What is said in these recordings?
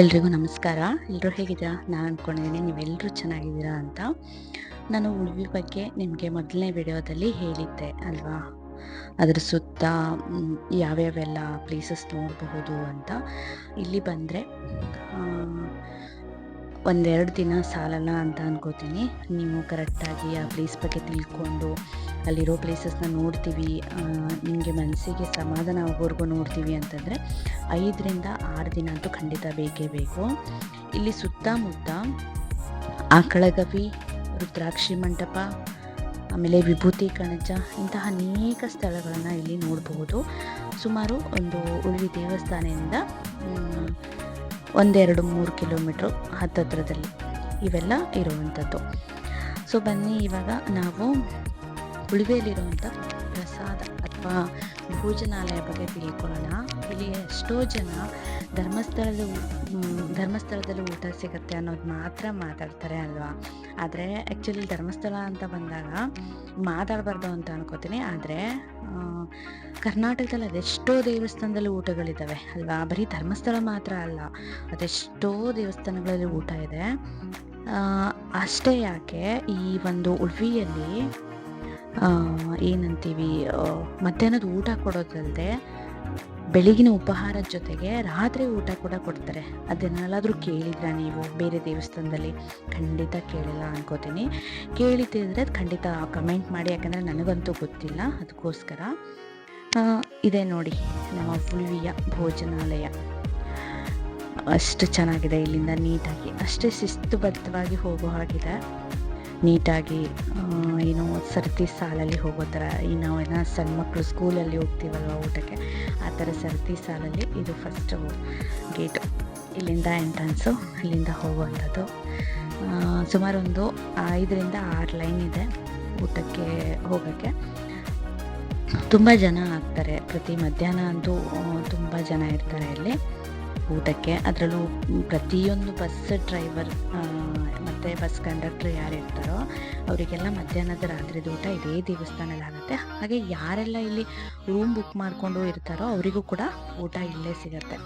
ಎಲ್ರಿಗೂ ನಮಸ್ಕಾರ. ಎಲ್ಲರೂ ಹೇಗಿದ್ದೀರಾ? ನಾನು ಅಂದ್ಕೊಂಡಿದ್ದೀನಿ ನೀವೆಲ್ಲರೂ ಚೆನ್ನಾಗಿದ್ದೀರಾ ಅಂತ. ನಾನು ಉಳುವಿ ಬಗ್ಗೆ ನಿಮಗೆ ಮೊದಲನೇ ವಿಡಿಯೋದಲ್ಲಿ ಹೇಳಿದ್ದೆ ಅಲ್ವಾ? ಅದರ ಸುತ್ತ ಯಾವ್ಯಾವೆಲ್ಲ ಪ್ಲೇಸಸ್ ನೋಡಬಹುದು ಅಂತ. ಇಲ್ಲಿ ಬಂದರೆ ಒಂದೆರಡು ದಿನ ಸಾಲಲ್ಲ ಅಂತ ಅನ್ಕೋತೀನಿ. ನೀವು ಕರೆಕ್ಟಾಗಿ ಆ ಪ್ಲೇಸ್ ಬಗ್ಗೆ ತಿಳ್ಕೊಂಡು ಅಲ್ಲಿರೋ ಪ್ಲೇಸಸ್ನ ನೋಡ್ತೀವಿ ನಿಮಗೆ ಮನಸ್ಸಿಗೆ ಸಮಾಧಾನ ಆಗೋವರೆಗೂ ನೋಡ್ತೀವಿ ಅಂತಂದರೆ ಐದರಿಂದ ಆರು ದಿನ ಅಂತೂ ಖಂಡಿತ ಬೇಕೇ ಬೇಕು. ಇಲ್ಲಿ ಸುತ್ತಮುತ್ತ ಆಕಳಗವಿ ರುದ್ರಾಕ್ಷಿ ಮಂಟಪ, ಆಮೇಲೆ ವಿಭೂತಿ ಕಣಜ ಇಂತಹ ಅನೇಕ ಸ್ಥಳಗಳನ್ನು ಇಲ್ಲಿ ನೋಡಬಹುದು ಸುಮಾರು ಒಂದು ಉಳ್ವಿ ದೇವಸ್ಥಾನದಿಂದ ಒಂದೆರಡು ಮೂರು ಕಿಲೋಮೀಟ್ರ್ ಹತ್ತತ್ರದಲ್ಲಿ ಇವೆಲ್ಲ ಇರುವಂಥದ್ದು. ಸೊ ಬನ್ನಿ ಇವಾಗ ನಾವು ಉಳಿವೆಯಲ್ಲಿರುವಂಥ ಪ್ರಸಾದ ಅಥವಾ ಭೋಜನಾಲಯ ಬಗ್ಗೆ ತಿಳ್ಕೊಳ್ಳೋಣ. ಇಲ್ಲಿ ಎಷ್ಟೋ ಜನ ಧರ್ಮಸ್ಥಳದ ಧರ್ಮಸ್ಥಳದಲ್ಲಿ ಊಟ ಸಿಗುತ್ತೆ ಅನ್ನೋದು ಮಾತ್ರ ಮಾತಾಡ್ತಾರೆ ಅಲ್ವಾ? ಆದರೆ ಆ್ಯಕ್ಚುಲಿ ಧರ್ಮಸ್ಥಳ ಅಂತ ಬಂದಾಗ ಮಾತಾಡಬಾರ್ದು ಅಂತ ಅನ್ಕೋತೀನಿ. ಆದರೆ ಕರ್ನಾಟಕದಲ್ಲಿ ಅದೆಷ್ಟೋ ದೇವಸ್ಥಾನದಲ್ಲಿ ಊಟಗಳಿದ್ದಾವೆ ಅಲ್ವಾ? ಬರೀ ಧರ್ಮಸ್ಥಳ ಮಾತ್ರ ಅಲ್ಲ, ಅದೆಷ್ಟೋ ದೇವಸ್ಥಾನಗಳಲ್ಲಿ ಊಟ ಇದೆ. ಅಷ್ಟೇ ಯಾಕೆ ಈ ಒಂದು ಉಳ್ವಿಯಲ್ಲಿ ಏನಂತೀವಿ ಮಧ್ಯಾಹ್ನದ ಊಟ ಕೊಡೋದಲ್ಲದೆ ಬೆಳಗಿನ ಉಪಹಾರದ ಜೊತೆಗೆ ರಾತ್ರಿ ಊಟ ಕೂಡ ಕೊಡ್ತಾರೆ. ಅದನ್ನೆಲ್ಲಾದರೂ ಕೇಳಿದ್ರ ನೀವು? ಬೇರೆ ದೇವಸ್ಥಾನದಲ್ಲಿ ಖಂಡಿತ ಕೇಳಿಲ್ಲ ಅನ್ಕೋತೀನಿ. ಕೇಳಿದ್ದಿದ್ರೆ ಅದು ಖಂಡಿತ ಕಮೆಂಟ್ ಮಾಡಿ, ಯಾಕಂದರೆ ನನಗಂತೂ ಗೊತ್ತಿಲ್ಲ. ಅದಕ್ಕೋಸ್ಕರ ಇದೆ ನೋಡಿ, ನಮ್ಮ ಉಳ್ವಿಯ ಭೋಜನಾಲಯ. ಅಷ್ಟು ಚೆನ್ನಾಗಿದೆ ಇಲ್ಲಿಂದ ನೀಟಾಗಿ. ಅಷ್ಟೇ ಶಿಸ್ತುಬದ್ಧವಾಗಿ ಹೋಗೋ ಹಾಗಿದೆ ನೀಟಾಗಿ ಏನು ಸರತಿ ಸಾಲಲ್ಲಿ ಹೋಗೋ ಥರ ಈ ನಾವೇನೋ ಸಣ್ಣ ಮಕ್ಕಳು ಸ್ಕೂಲಲ್ಲಿ ಹೋಗ್ತೀವಲ್ವ ಊಟಕ್ಕೆ, ಆ ಥರ ಸರತಿ ಸಾಲಲ್ಲಿ ಇದು ಫಸ್ಟು ಗೇಟ್ ಇಲ್ಲಿಂದ ಎಂಟ್ರೆನ್ಸು ಇಲ್ಲಿಂದ ಹೋಗುವಂಥದ್ದು. ಸುಮಾರು ಒಂದು ಐದರಿಂದ ಆರು ಲೈನ್ ಇದೆ ಊಟಕ್ಕೆ ಹೋಗೋಕ್ಕೆ. ತುಂಬ ಜನ ಆಗ್ತಾರೆ. ಪ್ರತಿ ಮಧ್ಯಾಹ್ನ ಅಂತೂ ತುಂಬ ಜನ ಇರ್ತಾರೆ ಇಲ್ಲಿ. ಊಟಕ್ಕೆ. ಅದರಲ್ಲೂ ಪ್ರತಿಯೊಂದು ಬಸ್ ಡ್ರೈವರ್ ಮತ್ತು ಬಸ್ ಕಂಡಕ್ಟ್ರ್ ಯಾರು ಇರ್ತಾರೋ ಅವರಿಗೆಲ್ಲ ಮಧ್ಯಾಹ್ನದ ರಾತ್ರಿದ ಊಟ ಇದೇ ದೇವಸ್ಥಾನದಲ್ಲಿ ಆಗುತ್ತೆ. ಹಾಗೆ ಯಾರೆಲ್ಲ ಇಲ್ಲಿ ರೂಮ್ ಬುಕ್ ಮಾಡಿಕೊಂಡು ಇರ್ತಾರೋ ಅವರಿಗೂ ಕೂಡ ಊಟ ಇಲ್ಲೇ ಸಿಗುತ್ತೆ.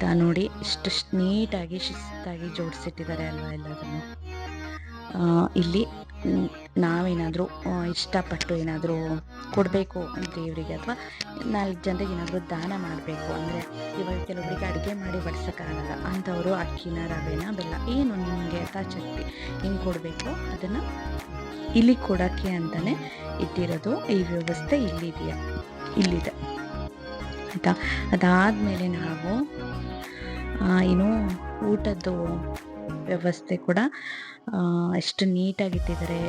ತಾ ನೋಡಿ, ಇಷ್ಟು ನೀಟಾಗಿ ಶಿಸ್ತಾಗಿ ಜೋಡಿಸಿಟ್ಟಿದ್ದಾರೆ ಅಲ್ವಾ ಎಲ್ಲದನ್ನು ಇಲ್ಲಿ ನಾವೇನಾದರೂ ಇಷ್ಟಪಟ್ಟು ಏನಾದರೂ ಕೊಡಬೇಕು ದೇವರಿಗೆ ಅಥವಾ ನಾಲ್ಕು ಜನರಿಗೆ ಏನಾದರೂ ದಾನ ಮಾಡಬೇಕು ಅಂದರೆ ಇವಾಗ ಕೆಲವರಿಗೆ ಅಡುಗೆ ಮಾಡಿ ಬಡಿಸೋಕ್ಕಾಗಲ್ಲ. ಅಂಥವರು ಅಕ್ಕಿನ, ರವೆನ, ಬೆಲ್ಲ, ಏನು ನಿಮಗೆ ಯಥಾಶಕ್ತಿ ಹೆಂಗೆ ಕೊಡಬೇಕು ಅದನ್ನು ಇಲ್ಲಿ ಕೊಡೋಕ್ಕೆ ಅಂತಲೇ ಇಟ್ಟಿರೋದು ಈ ವ್ಯವಸ್ಥೆ ಇಲ್ಲಿದೆಯಾ? ಇಲ್ಲಿದೆ. ಆಯಿತಾ? ಅದಾದಮೇಲೆ ನಾವು ಏನು ಊಟದ್ದು ವ್ಯವಸ್ಥೆ ಕೂಡ ಎಷ್ಟು ನೀಟಾಗಿ ಇಟ್ಟಿದ್ದಾರೆ.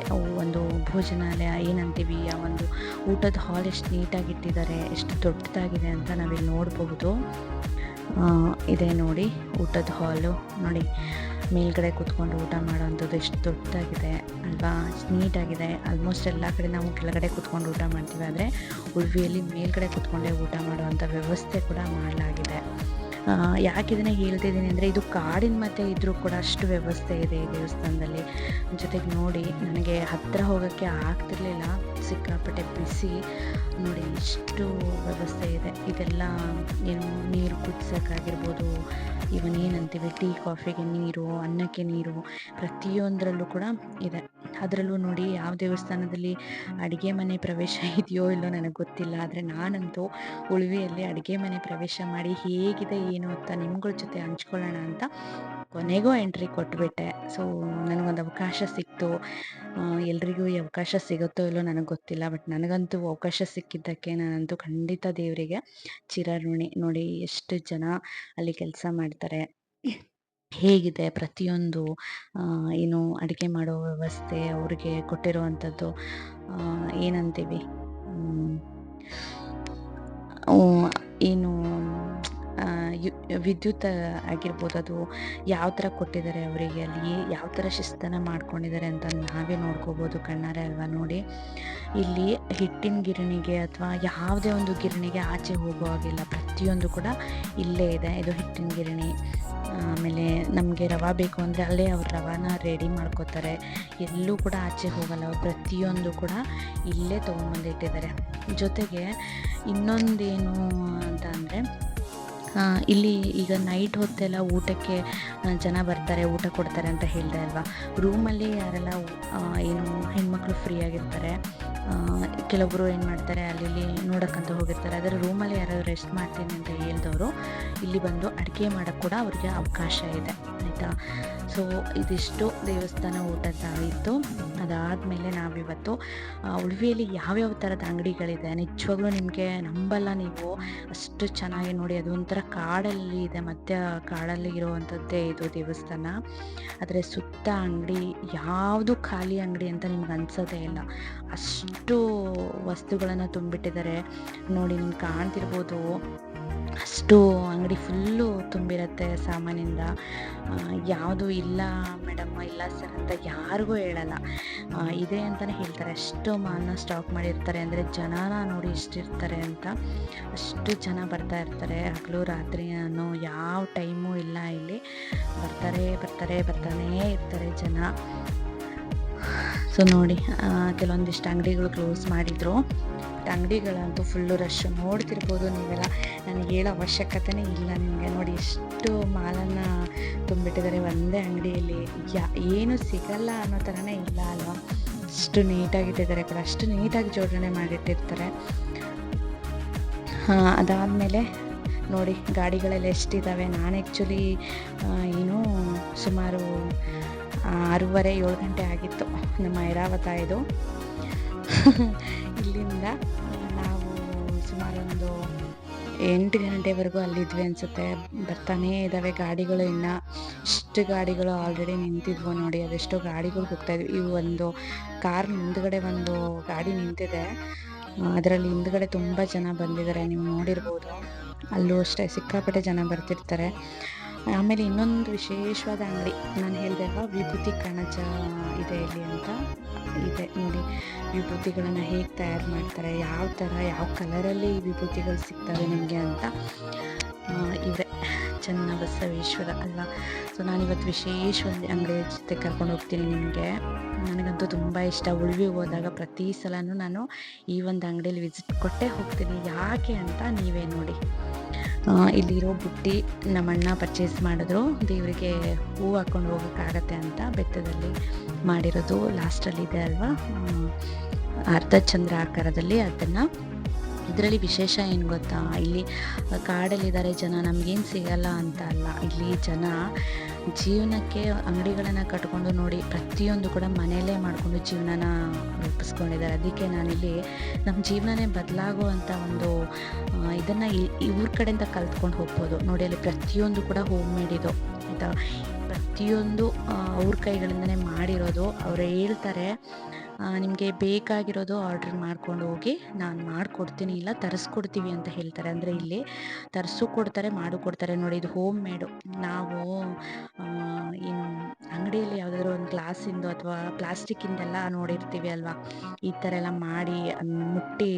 ಒಂದು ಭೋಜನಾಲಯ ಏನಂತೀವಿ, ಆ ಒಂದು ಊಟದ ಹಾಲ್ ಎಷ್ಟು ನೀಟಾಗಿ ಇಟ್ಟಿದ್ದಾರೆ, ಎಷ್ಟು ದೊಡ್ಡದಾಗಿದೆ ಅಂತ ನಾವಿಲ್ಲಿ ನೋಡಬಹುದು ಇದೆ ನೋಡಿ ಊಟದ ಹಾಲು ನೋಡಿ, ಮೇಲ್ಗಡೆ ಕೂತ್ಕೊಂಡು ಊಟ ಮಾಡೋವಂಥದ್ದು ಎಷ್ಟು ದೊಡ್ಡದಾಗಿದೆ, ಅಲ್ವಾ? ನೀಟಾಗಿದೆ. ಆಲ್ಮೋಸ್ಟ್ ಎಲ್ಲ ಕಡೆ ನಾವು ಕೆಳಗಡೆ ಕೂತ್ಕೊಂಡು ಊಟ ಮಾಡ್ತೀವಿ. ಆದರೆ ಉಳ್ವಿಯಲ್ಲಿ ಮೇಲ್ಗಡೆ ಕೂತ್ಕೊಂಡೇ ಊಟ ಮಾಡುವಂಥ ವ್ಯವಸ್ಥೆ ಕೂಡ ಮಾಡಲಾಗಿದೆ. ಯಾಕೆ ಇದನ್ನ ಹೇಳ್ತಿದ್ದೀನಿ ಅಂದರೆ ಇದು ಕಾಡಿನ ಮತ್ತೆ ಇದ್ರೂ ಕೂಡ ಅಷ್ಟು ವ್ಯವಸ್ಥೆ ಇದೆ ದೇವಸ್ಥಾನದಲ್ಲಿ. ಜೊತೆಗೆ ನೋಡಿ, ನನಗೆ ಹತ್ತಿರ ಹೋಗೋಕ್ಕೆ ಆಗ್ತಿರ್ಲಿಲ್ಲ. ಸಿಕ್ಕಾಪಟ್ಟೆ ಬಿಸಿ. ನೋಡಿ, ಇಷ್ಟು ವ್ಯವಸ್ಥೆ ಇದೆ. ಇದೆಲ್ಲ, ಏನು, ನೀರು ಕುದಿಸೋಕ್ಕಾಗಿರ್ಬೋದು. ಇವನ್ ಏನಂತೀವಿ, ಟೀ, ಕಾಫಿಗೆ ನೀರು, ಅನ್ನಕ್ಕೆ ನೀರು, ಪ್ರತಿಯೊಂದರಲ್ಲೂ ಕೂಡ ಇದೆ. ಅದರಲ್ಲೂ ನೋಡಿ, ಯಾವ ದೇವಸ್ಥಾನದಲ್ಲಿ ಅಡುಗೆ ಮನೆ ಪ್ರವೇಶ ಇದೆಯೋ ಇಲ್ಲೋ ನನಗೆ ಗೊತ್ತಿಲ್ಲ. ಆದರೆ ನಾನಂತೂ ಉಳುವಿಯಲ್ಲಿ ಅಡುಗೆ ಮನೆ ಪ್ರವೇಶ ಮಾಡಿ ಹೇಗಿದೆ, ಏನು ಅಂತ ನಿಮ್ಗಳ ಜೊತೆ ಹಂಚ್ಕೊಳ್ಳೋಣ ಅಂತ ಕೊನೆಗೂ ಎಂಟ್ರಿ ಕೊಟ್ಬಿಟ್ಟೆ. ಸೊ ನನಗೊಂದು ಅವಕಾಶ ಸಿಕ್ತು. ಎಲ್ರಿಗೂ ಈ ಅವಕಾಶ ಸಿಗುತ್ತೋ ಇಲ್ಲೋ ನನಗೆ ಗೊತ್ತಿಲ್ಲ. ಬಟ್ ನನಗಂತೂ ಅವಕಾಶ ಸಿಕ್ಕಿದ್ದಕ್ಕೆ ನಾನಂತೂ ಖಂಡಿತ ದೇವರಿಗೆ ಚಿರಋಣಿ. ನೋಡಿ, ಎಷ್ಟು ಜನ ಅಲ್ಲಿ ಕೆಲಸ ಮಾಡ್ತಾರೆ. ಹೇಗಿದೆ ಪ್ರತಿಯೊಂದು ಏನು ಅಡುಗೆ ಮಾಡೋ ವ್ಯವಸ್ಥೆ, ಅವ್ರಿಗೆ ಕೊಟ್ಟಿರುವಂಥದ್ದು ಏನಂತೀವಿ? ಏನು ವಿದ್ಯುತ್ ಆಗಿರ್ಬೋದು ಅದು ಯಾವ ಥರ ಕೊಟ್ಟಿದ್ದಾರೆ ಅವರಿಗೆ, ಅಲ್ಲಿ ಯಾವ ಥರ ಶಿಸ್ತನ ಮಾಡ್ಕೊಂಡಿದ್ದಾರೆ ಅಂತ ನಾವೇ ನೋಡ್ಕೋಬೋದು ಕಣ್ಣಾರೆ ಅಲ್ವಾ ನೋಡಿ. ಇಲ್ಲಿ ಹಿಟ್ಟಿನ ಗಿರಣಿಗೆ ಅಥವಾ ಯಾವುದೇ ಒಂದು ಗಿರಣಿಗೆ ಆಚೆ ಹೋಗೋ ಹಾಗಿಲ್ಲ, ಪ್ರತಿಯೊಂದು ಕೂಡ ಇಲ್ಲೇ ಇದೆ. ಇದು ಹಿಟ್ಟಿನ ಗಿರಣಿ. ಆಮೇಲೆ ನಮಗೆ ರವೆ ಬೇಕು ಅಂದರೆ ಅಲ್ಲೇ ಅವ್ರು ರವಾನ ರೆಡಿ ಮಾಡ್ಕೋತಾರೆ. ಎಲ್ಲೂ ಕೂಡ ಆಚೆ ಹೋಗಲ್ಲ, ಅವ್ರು ಪ್ರತಿಯೊಂದು ಕೂಡ ಇಲ್ಲೇ ತೊಗೊಂಬಂದಿಟ್ಟಿದ್ದಾರೆ ಜೊತೆಗೆ ಇನ್ನೊಂದೇನು ಅಂತ ಅಂದರೆ ಇಲ್ಲಿ ಈಗ ನೈಟ್ ಹೊತ್ತೆಲ್ಲ ಊಟಕ್ಕೆ ಜನ ಬರ್ತಾರೆ, ಊಟ ಕೊಡ್ತಾರೆ ಅಂತ ಹೇಳಿದೆ ಅಲ್ವಾ? ರೂಮಲ್ಲಿ ಯಾರೆಲ್ಲ ಏನು ಹೆಣ್ಮಕ್ಳು ಫ್ರೀ ಆಗಿರ್ತಾರೆ ಆ, ಕೆಲವೊಬ್ರು ಏನು ಮಾಡ್ತಾರೆ ಅಲ್ಲಿ ನೋಡೋಕ್ಕಂತ ಹೋಗಿರ್ತಾರೆ. ಆದರೆ ರೂಮಲ್ಲಿ ಯಾರಾದರೂ ರೆಸ್ಟ್ ಮಾಡ್ತೀನಿ ಅಂತ ಹೇಳಿದವರು ಇಲ್ಲಿ ಬಂದು ಅಡುಗೆ ಮಾಡೋಕ್ಕೆ ಕೂಡ ಅವರಿಗೆ ಅವಕಾಶ ಇದೆ ಆಯಿತಾ? ಸೊ ಇದಿಷ್ಟು ದೇವಸ್ಥಾನ ಊಟದ ಇತ್ತು ಅದಾದಮೇಲೆ ನಾವಿವತ್ತು ಉಳ್ವಿಯಲ್ಲಿ ಯಾವ್ಯಾವ ಥರದ ಅಂಗಡಿಗಳಿದೆ ನಿಜವಾಗ್ಲೂ ನಿಮಗೆ ನಂಬಲ್ಲ ನೀವು. ಅಷ್ಟು ಚೆನ್ನಾಗಿ ನೋಡಿ ಅದು ಒಂಥರ ಕಾಡಲ್ಲಿ ಇದೆ ಮಧ್ಯ ಕಾಡಲ್ಲಿ ಇರುವಂಥದ್ದೇ ಇದು ದೇವಸ್ಥಾನ. ಆದರೆ ಸುತ್ತ ಅಂಗಡಿ ಯಾವುದು ಖಾಲಿ ಅಂಗಡಿ ಅಂತ ನಿಮ್ಗೆ ಅನ್ಸೋದೇ ಇಲ್ಲ. ಅಷ್ಟು ವಸ್ತುಗಳನ್ನು ತುಂಬಿಟ್ಟಿದ್ದಾರೆ. ನೋಡಿ ನಿಮ್ಗೆ ಕಾಣ್ತಿರ್ಬೋದು. ಅಷ್ಟು ಅಂಗಡಿ ಫುಲ್ಲು ತುಂಬಿರುತ್ತೆ ಸಾಮಾನಿಂದ. ಯಾವುದು ಇಲ್ಲ ಮೇಡಮ್ ಇಲ್ಲ ಸರ್ ಅಂತ ಯಾರಿಗೂ ಹೇಳಲ್ಲ. ಇದೆ ಅಂತಲೇ ಹೇಳ್ತಾರೆ. ಅಷ್ಟು ಮಾಲನ್ನ ಸ್ಟಾಕ್ ಮಾಡಿರ್ತಾರೆ ಅಂದರೆ ಜನನ ನೋಡಿ ಇಷ್ಟಿರ್ತಾರೆ ಅಂತ. ಅಷ್ಟು ಜನ ಬರ್ತಾ ಇರ್ತಾರೆ. ಹಗಲು, ರಾತ್ರಿ ನಾನು ಯಾವ ಟೈಮು ಇಲ್ಲ ಇಲ್ಲಿ. ಬರ್ತಾರೆ ಬರ್ತಾರೆ, ಬರ್ತಾನೇ ಇರ್ತಾರೆ ಜನ. ಸೊ ನೋಡಿ ಕೆಲವೊಂದಿಷ್ಟು ಅಂಗಡಿಗಳು ಕ್ಲೋಸ್ ಮಾಡಿದರು. ಅಂಗಡಿಗಳಂತೂ ಫುಲ್ಲು ರಶ್ ನೋಡ್ತಿರ್ಬೋದು ನೀವೆಲ್ಲ. ನನಗೆ ಹೇಳೋ ಅವಶ್ಯಕತೆನೇ ಇಲ್ಲ ನಿಮಗೆ. ನೋಡಿ, ಎಷ್ಟು ಮಾಲನ್ನು ತುಂಬಿಟ್ಟಿದ್ದಾರೆ ಒಂದೇ ಅಂಗಡಿಯಲ್ಲಿ. ಯಾ, ಏನು ಸಿಗಲ್ಲ ಅನ್ನೋ ಥರನೇ ಇಲ್ಲ ಅಲ್ವಾ? ಅಷ್ಟು ನೀಟಾಗಿಟ್ಟಿದ್ದಾರೆ ಕೂಡ. ಅಷ್ಟು ನೀಟಾಗಿ ಜೋಡಣೆ ಮಾಡಿಟ್ಟಿರ್ತಾರೆ. ಅದಾದಮೇಲೆ ನೋಡಿ, ಗಾಡಿಗಳೆಲ್ಲ ಎಷ್ಟಿದ್ದಾವೆ ನಾನು ಆ್ಯಕ್ಚುಲಿ ಏನೂ ಸುಮಾರು ಆರೂವರೆ, ಏಳು ಗಂಟೆ ಆಗಿತ್ತು ನಮ್ಮ ಐರಾವತ ಇದು. ಇಲ್ಲಿಂದ ನಾವು ನಾವು ಸುಮಾರೊಂದು ಎಂಟು ಗಂಟೆವರೆಗೂ ಅಲ್ಲಿದ್ವಿ ಅನಿಸುತ್ತೆ. ಬರ್ತಾನೇ ಇದ್ದಾವೆ ಗಾಡಿಗಳು ಇನ್ನು. ಇಷ್ಟು ಗಾಡಿಗಳು ಆಲ್ರೆಡಿ ನಿಂತಿದ್ವು ನೋಡಿ, ಅದೆಷ್ಟೋ ಗಾಡಿಗಳು ಹೋಗ್ತಾ ಇದ್ವಿ. ಇವು ಒಂದು ಕಾರ್ ಮುಂದ್ಗಡೆ ಒಂದು ಗಾಡಿ ನಿಂತಿದೆ. ಅದರಲ್ಲಿ ಹಿಂದ್ಗಡೆ ತುಂಬ ಜನ ಬಂದಿದ್ದಾರೆ, ನೀವು ನೋಡಿರ್ಬೋದು. ಅಲ್ಲೂ ಅಷ್ಟೇ ಸಿಕ್ಕಾಪಟ್ಟೆ ಜನ ಬರ್ತಿರ್ತಾರೆ. ಆಮೇಲೆ ಇನ್ನೊಂದು ವಿಶೇಷವಾದ ಅಂಗಡಿ. ನಾನು ಹೇಳಿದೆ ಅಲ್ವಾ, ವಿಭೂತಿ ಕಣಜ ಇದೆ ಇಲ್ಲಿ ಅಂತ. ಇದೆ ನೋಡಿ, ವಿಭೂತಿಗಳನ್ನು ಹೇಗೆ ತಯಾರು ಮಾಡ್ತಾರೆ, ಯಾವ ಥರ ಯಾವ ಕಲರಲ್ಲಿ ಈ ವಿಭೂತಿಗಳು ಸಿಗ್ತವೆ ನಿಮಗೆ ಅಂತ. ಇದೆ ಚೆನ್ನ ಬಸವೇಶ್ವರ ಅಲ್ಲ. ಸೊ ನಾನಿವತ್ತು ವಿಶೇಷವಾದ ಅಂಗಡಿ ಜೊತೆ ಕರ್ಕೊಂಡು ಹೋಗ್ತೀನಿ ನಿಮಗೆ. ನನಗಂತೂ ತುಂಬ ಇಷ್ಟ. ಉಳ್ವಿ ಹೋದಾಗ ಪ್ರತಿ ಸಲನೂ ನಾನು ಈ ಒಂದು ಅಂಗಡಿಯಲ್ಲಿ ವಿಸಿಟ್ ಕೊಟ್ಟೇ ಹೋಗ್ತೀನಿ. ಯಾಕೆ ಅಂತ ನೀವೇ ನೋಡಿ. ಇಲ್ಲಿರೋ ಬುಟ್ಟಿ ನಮ್ಮಣ್ಣ ಪರ್ಚೇಸ್ ಮಾಡಿದ್ರು. ದೇವರಿಗೆ ಹೂ ಹಾಕ್ಕೊಂಡು ಹೋಗೋಕ್ಕಾಗತ್ತೆ ಅಂತ ಬೆತ್ತದಲ್ಲಿ ಮಾಡಿರೋದು ಲಾಸ್ಟಲ್ಲಿ ಇದೆ ಅಲ್ವಾ? ಅರ್ಧ ಚಂದ್ರ ಆಕಾರದಲ್ಲಿ ಅದನ್ನು ಇದರಲ್ಲಿ ವಿಶೇಷ ಏನು ಗೊತ್ತಾ? ಇಲ್ಲಿ ಕಾಡಲ್ಲಿದ್ದಾರೆ ಜನ, ನಮಗೇನು ಸಿಗಲ್ಲ ಅಂತ ಅಲ್ಲ. ಇಲ್ಲಿ ಜನ ಜೀವನಕ್ಕೆ ಅಂಗಡಿಗಳನ್ನು ಕಟ್ಕೊಂಡು ನೋಡಿ ಪ್ರತಿಯೊಂದು ಕೂಡ ಮನೆಯಲ್ಲೇ ಮಾಡಿಕೊಂಡು ಜೀವನನ ರೂಪಿಸ್ಕೊಂಡಿದ್ದಾರೆ. ಅದಕ್ಕೆ ನಾನಿಲ್ಲಿ ನಮ್ಮ ಜೀವನನೇ ಬದಲಾಗುವಂಥ ಒಂದು ಇದನ್ನು ಇವ್ರ ಕಡೆಯಿಂದ ಕಲ್ತ್ಕೊಂಡು ಹೋಗ್ಬೋದು. ನೋಡಿ, ಅಲ್ಲಿ ಪ್ರತಿಯೊಂದು ಕೂಡ ಹೋಮ್ ಮೇಡ್ ಇದು, ಆಯಿತಾ? ಪ್ರತಿಯೊಂದು ಅವ್ರ ಕೈಗಳಿಂದನೇ ಮಾಡಿರೋದು. ಅವ್ರು ಹೇಳ್ತಾರೆ ನಿಮಗೆ ಬೇಕಾಗಿರೋದು ಆರ್ಡ್ರ್ ಮಾಡ್ಕೊಂಡು ಹೋಗಿ ನಾನು ಮಾಡಿಕೊಡ್ತೀನಿ, ಇಲ್ಲ ತರಿಸ್ಕೊಡ್ತೀವಿ ಅಂತ ಹೇಳ್ತಾರೆ. ಅಂದರೆ ಇಲ್ಲಿ ತರಿಸು ಕೊಡ್ತಾರೆ, ಮಾಡು ಕೊಡ್ತಾರೆ. ನೋಡಿ, ಇದು ಹೋಮ್ ಮೇಡು ನಾವು ಏನು ಅಂಗಡಿಯಲ್ಲಿ ಯಾವುದಾದ್ರು ಒಂದು ಗ್ಲಾಸಿಂದು ಅಥವಾ ಪ್ಲಾಸ್ಟಿಕ್ಕಿಂದೆಲ್ಲ ನೋಡಿರ್ತೀವಿ ಅಲ್ವಾ? ಈ ಥರ ಎಲ್ಲ ಮಾಡಿ ಮುಟ್ಟಿ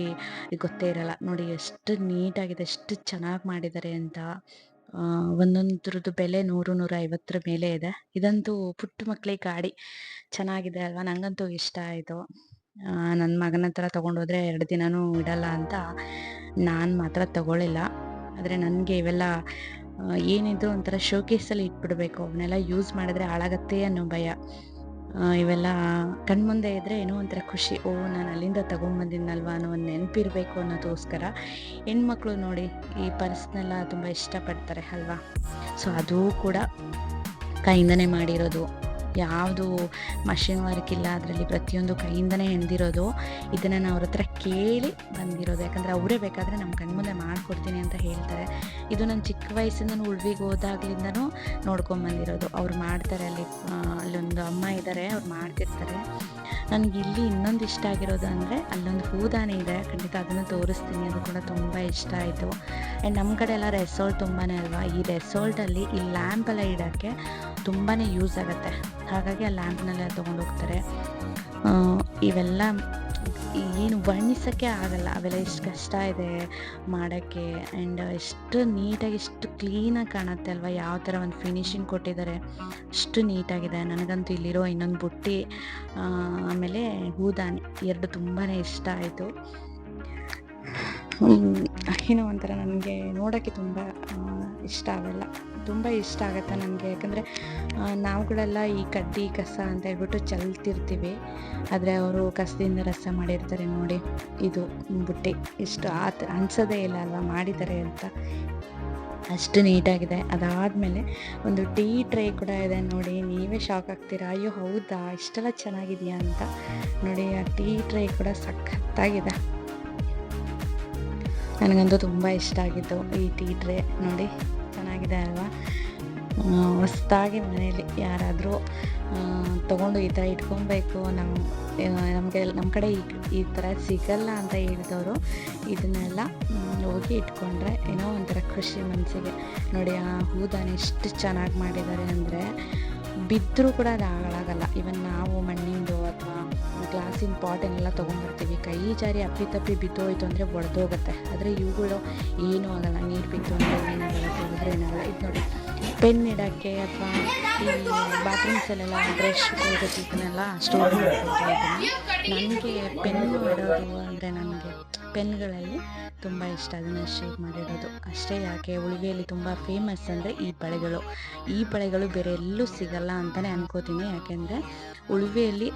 ಗೊತ್ತೇ ಇರಲ್ಲ. ನೋಡಿ, ಎಷ್ಟು ನೀಟಾಗಿದೆ, ಎಷ್ಟು ಚೆನ್ನಾಗಿ ಮಾಡಿದ್ದಾರೆ ಅಂತ. ಒಂದೊಂದ್ರದ್ದು ಬೆಲೆ ನೂರು ನೂರ ಐವತ್ತರ ಮೇಲೆ ಇದೆ. ಇದಂತೂ ಪುಟ್ಟ ಮಕ್ಳಿಗೆ ಗಾಡಿ ಚೆನ್ನಾಗಿದೆ ಅಲ್ವಾ? ನಂಗಂತೂ ಇಷ್ಟ ಆಯಿತು ನನ್ನ ಮಗನ ಹತ್ರ ತಗೊಂಡೋದ್ರೆ ಎರಡು ದಿನನೂ ಇಡಲ್ಲ ಅಂತ ನಾನು ಮಾತ್ರ ತಗೊಳ್ಳಿಲ್ಲ ಆದರೆ ನನಗೆ ಇವೆಲ್ಲ ಏನಿದ್ರು ಒಂಥರ ಶೋಕೇಸಲ್ಲಿ ಇಟ್ಬಿಡ್ಬೇಕು. ಅವನ್ನೆಲ್ಲ ಯೂಸ್ ಮಾಡಿದ್ರೆ ಹಾಳಾಗತ್ತೆ ಅನ್ನೋ ಭಯ. ಇವೆಲ್ಲ ಕಣ್ಮುಂದೆ ಇದ್ದರೆ ಏನೋ ಒಂಥರ ಖುಷಿ. ಓ, ನಾನು ಅಲ್ಲಿಂದ ತೊಗೊಂಬಂದಿದ್ನಲ್ವಾ ಅನ್ನೋ ಒಂದು ನೆನಪಿರಬೇಕು ಅನ್ನೋದೋಸ್ಕರ ಹೆಣ್ಮಕ್ಳು ನೋಡಿ ಈ ಪರ್ಸ್ನೆಲ್ಲ ತುಂಬ ಇಷ್ಟಪಡ್ತಾರೆ ಅಲ್ವಾ? ಸೊ ಅದೂ ಕೂಡ ಕೈಯಿಂದನೇ ಮಾಡಿರೋದು. ಯಾವುದು ಮಷಿನ್ ವರ್ಕ್ ಇಲ್ಲ ಅದರಲ್ಲಿ ಪ್ರತಿಯೊಂದು ಕೈಯಿಂದನೇ ಹೆಣ್ದಿರೋದು ಇದನ್ನು ನಾವು ಅವ್ರ ಹತ್ರ ಕೇಳಿ ಬಂದಿರೋದು. ಯಾಕಂದರೆ ಅವರೇ ಬೇಕಾದರೆ ನಮ್ಮ ಕಣ್ಮುಂದೆ ಮಾಡಿಕೊಡ್ತೀನಿ ಅಂತ ಹೇಳ್ತಾರೆ. ಇದು ನಾನು ಚಿಕ್ಕ ವಯಸ್ಸಿಂದ ಉಳ್ವಿಗೆ ಹೋದಾಗ್ಲಿಂದನೂ ನೋಡ್ಕೊಂಬಂದಿರೋದು ಅವ್ರು ಮಾಡ್ತಾರೆ ಅಲ್ಲಿ ಅಲ್ಲೊಂದು ಅಮ್ಮ ಇದ್ದಾರೆ ಅವ್ರು ಮಾಡ್ತಿರ್ತಾರೆ. ನನಗೆ ಇಲ್ಲಿ ಇನ್ನೊಂದು ಇಷ್ಟ ಆಗಿರೋದು ಅಂದರೆ ಅಲ್ಲೊಂದು ಹೂದಾನೆ ಇದೆ. ಖಂಡಿತ ಅದನ್ನು ತೋರಿಸ್ತೀನಿ, ಅದು ಕೂಡ ತುಂಬ ಇಷ್ಟ ಆಯಿತು. ಆ್ಯಂಡ್ ನಮ್ಮ ಕಡೆ ಎಲ್ಲ ರೆಸಾರ್ಟ್ ತುಂಬಾ ಅಲ್ವಾ? ಈ ರೆಸಾರ್ಟಲ್ಲಿ ಈ ಲ್ಯಾಂಪ್ ಎಲ್ಲ ಇಡೋಕ್ಕೆ ತುಂಬಾ ಯೂಸ್ ಆಗುತ್ತೆ. ಹಾಗಾಗಿ ಆ ಲ್ಯಾಂಪ್ನೆಲ್ಲ ತೊಗೊಂಡು ಹೋಗ್ತಾರೆ. ಆ, ಇವೆಲ್ಲ ಏನು ವರ್ಣಿಸೋಕ್ಕೆ ಆಗಲ್ಲ. ಅವೆಲ್ಲ ಎಷ್ಟು ಕಷ್ಟ ಇದೆ ಮಾಡೋಕ್ಕೆ ಆ್ಯಂಡ್ ಎಷ್ಟು ನೀಟಾಗಿ ಎಷ್ಟು ಕ್ಲೀನಾಗಿ ಕಾಣುತ್ತೆ ಅಲ್ವಾ? ಯಾವ ಥರ ಒಂದು ಫಿನಿಶಿಂಗ್ ಕೊಟ್ಟಿದ್ದಾರೆ. ಅಷ್ಟು ನೀಟಾಗಿದೆ ನನಗಂತೂ ಇಲ್ಲಿರೋ ಇನ್ನೊಂದು ಬುಟ್ಟಿ ಆಮೇಲೆ ಹೂದಾನಿ ಎರಡು ತುಂಬಾ ಇಷ್ಟ ಆಯಿತು. ಏನೋ ಒಂಥರ ನನಗೆ ನೋಡೋಕ್ಕೆ ತುಂಬ ಇಷ್ಟ ಅವೆಲ್ಲ ತುಂಬ ಇಷ್ಟ ಆಗುತ್ತೆ ನನಗೆ. ಯಾಕಂದರೆ ನಾವುಗಳೆಲ್ಲ ಈ ಕಡ್ಡಿ, ಕಸ ಅಂತ ಹೇಳ್ಬಿಟ್ಟು ಚಲ್ತಿರ್ತೀವಿ. ಆದರೆ ಅವರು ಕಸದಿಂದ ರಸ ಮಾಡಿರ್ತಾರೆ ನೋಡಿ, ಇದು ಬುಟ್ಟಿ. ಇಷ್ಟು ಆತ, ಅನ್ಸೋದೇ ಇಲ್ಲ ಅಲ್ವಾ ಮಾಡಿದ್ದಾರೆ ಅಂತ. ಅಷ್ಟು ನೀಟಾಗಿದೆ. ಅದಾದಮೇಲೆ ಒಂದು ಟೀ ಟ್ರೇ ಕೂಡ ಇದೆ ನೋಡಿ, ನೀವೇ ಶಾಕ್ ಆಗ್ತೀರಾ? ಅಯ್ಯೋ, ಹೌದಾ? ಇಷ್ಟೆಲ್ಲ ಚೆನ್ನಾಗಿದೆಯಾ ಅಂತ ನೋಡಿ, ಆ ಟೀ ಟ್ರೇ ಕೂಡ ಸಖತ್ತಾಗಿದೆ. ನನಗಂತೂ ತುಂಬ ಇಷ್ಟ ಆಗಿತ್ತು ಈ ಟೀ ಟ್ರೇ ನೋಡಿ. ಚೆನ್ನಾಗಿದೆ ಅಲ್ವಾ ಹೊಸ್ದಾಗಿ ಮನೇಲಿ ಯಾರಾದರೂ ತೊಗೊಂಡು ಈ ಥರ ಇಟ್ಕೊಬೇಕು ನಮ್ಮ ನಮಗೆ ನಮ್ಮ ಕಡೆ ಈ ಈ ಥರ ಸಿಗಲ್ಲ ಅಂತ ಹೇಳಿದವರು, ಇದನ್ನೆಲ್ಲ ಹೋಗಿ ಇಟ್ಕೊಂಡ್ರೆ ಏನೋ ಒಂಥರ ಖುಷಿ ಮನಸ್ಸಿಗೆ ನೋಡಿ, ಆ ಹೂದಾನ ಎಷ್ಟು ಚೆನ್ನಾಗಿ ಮಾಡಿದ್ದಾರೆ ಅಂದರೆ ಬಿದ್ದರೂ ಕೂಡ ಅದು ಹಾಳಾಗಲ್ಲ. ಇವನ್ ನಾವು ಮಣ್ಣಿಂದು ಅಥವಾ ಗ್ಲಾಸಿನ ಪಾಟನ್ನೆಲ್ಲ ತೊಗೊಂಡ್ಬರ್ತೀವಿ, ಕೈ ಜಾರಿ ಅಪ್ಪಿ ತಪ್ಪಿ ಬಿದ್ದೋಯ್ತು ಅಂದರೆ ಒಡೆದೋಗುತ್ತೆ. ಆದರೆ ಇವುಗಳು ಏನೂ ಆಗಲ್ಲ. ನೀರು ಬಿದ್ದು ಅಂದರೆ ಏನಾಗಲ್ಲ ತೆಗೆದ್ರೆ ಏನಾಗಲ್ಲ ಇದು ನೋಡಿ, ಪೆನ್ ಇಡೋಕ್ಕೆ ಅಥವಾ ಈ ಬಾತ್ರೂಮ್ಸಲ್ಲೆಲ್ಲ ಬ್ರಷ್ ಇದನ್ನೆಲ್ಲ ಸ್ಟೋರ್ ಮಾಡ್ಕೊಳ್ತಾ ನನಗೆ ಪೆನ್ನು ಇಡೋದು ಅಂದರೆ ನನಗೆ ಪೆನ್ಗಳಲ್ಲಿ ತುಂಬ ಇಷ್ಟ. ಅದನ್ನು ಶೇಪ್ ಮಾಡಿರೋದು. ಅಷ್ಟೇ ಯಾಕೆ? ಉಳಿಗೆಯಲ್ಲಿ ತುಂಬ ಫೇಮಸ್ ಅಂದರೆ ಈ ಬಳೆಗಳು. ಈ ಬಳೆಗಳು ಬೇರೆ ಎಲ್ಲೂ ಸಿಗಲ್ಲ ಅಂತಲೇ ಅನ್ಕೋತೀನಿ. ಯಾಕೆಂದರೆ ಉಳುವೆಯಲ್ಲಿ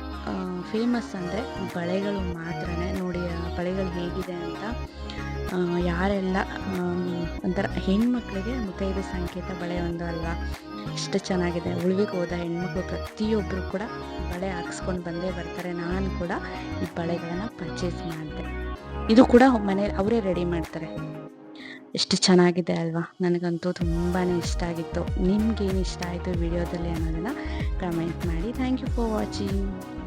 ಫೇಮಸ್ ಅಂದರೆ ಬಳೆಗಳು ಮಾತ್ರನೇ. ನೋಡಿ ಬಳೆಗಳು ಹೇಗಿದೆ ಅಂತ ಯಾರೆಲ್ಲ ಒಂಥರ ಹೆಣ್ಮಕ್ಳಿಗೆ ಮುತ್ತೈದೆ ಸಂಕೇತ ಬಳೆ ಒಂದು ಅಲ್ವಾ ಎಷ್ಟು ಚೆನ್ನಾಗಿದೆ. ಉಳಿವಿಗೆ ಹೋದ ಹೆಣ್ಮಕ್ಳು ಪ್ರತಿಯೊಬ್ಬರು ಕೂಡ ಬಳೆ ಹಾಕ್ಸ್ಕೊಂಡು ಬಂದೇ ಬರ್ತಾರೆ. ನಾನು ಕೂಡ ಈ ಬಳೆಗಳನ್ನು ಪರ್ಚೇಸ್ ಮಾಡಿದೆ. ಇದು ಕೂಡ ಮನೇಲಿ ಅವರೇ ರೆಡಿ ಮಾಡ್ತಾರೆ. ಎಷ್ಟು ಚೆನ್ನಾಗಿದೆ ಅಲ್ವಾ? ನನಗಂತೂ ತುಂಬಾ ಇಷ್ಟ ಆಗಿತ್ತು. ನಿಮ್ಗೇನು ಇಷ್ಟ ಆಯಿತು ವಿಡಿಯೋದಲ್ಲಿ ಅನ್ನೋದನ್ನು ಕಮೆಂಟ್ ಮಾಡಿ. Thank you for watching